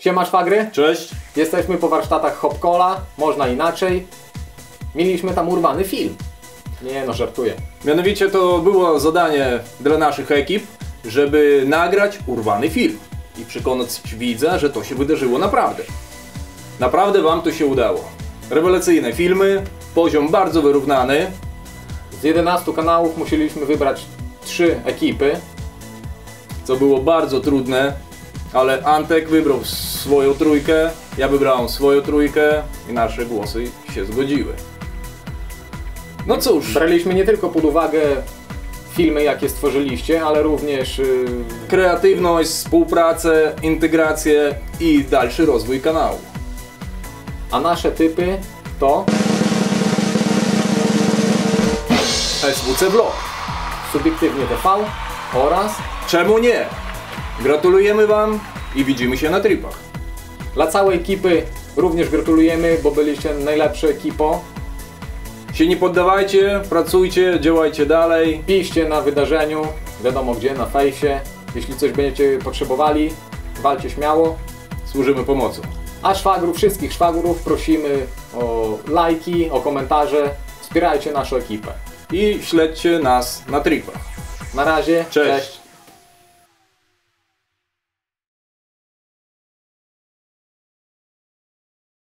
Siema szwagry, Cześć. jesteśmy po warsztatach Hopkola, można inaczej. Mieliśmy tam urwany film. Nie no, żartuję. Mianowicie to było zadanie dla naszych ekip, żeby nagrać urwany film i przekonać widza, że to się wydarzyło naprawdę. Naprawdę wam to się udało. Rewelacyjne filmy, poziom bardzo wyrównany. Z 11 kanałów musieliśmy wybrać 3 ekipy. co było bardzo trudne, ale Antek wybrał swoją trójkę, ja wybrałem swoją trójkę i nasze głosy się zgodziły. No cóż, Braliśmy nie tylko pod uwagę filmy, jakie stworzyliście, ale również yy, kreatywność, współpracę, integrację i dalszy rozwój kanału. a nasze typy to SWC Vlog. Subiektywnie TV oraz Czemu nie? Gratulujemy Wam i widzimy się na tripach. dla całej ekipy również gratulujemy, bo byliście najlepszą ekipą. Się nie poddawajcie, pracujcie, działajcie dalej. Piszcie na wydarzeniu, wiadomo gdzie, na fejsie. Jeśli coś będziecie potrzebowali, walcie śmiało. Służymy pomocą. A szwagrów, wszystkich szwagrów prosimy o lajki, o komentarze. Wspierajcie naszą ekipę. I śledźcie nas na tripach. Na razie, Cześć. cześć.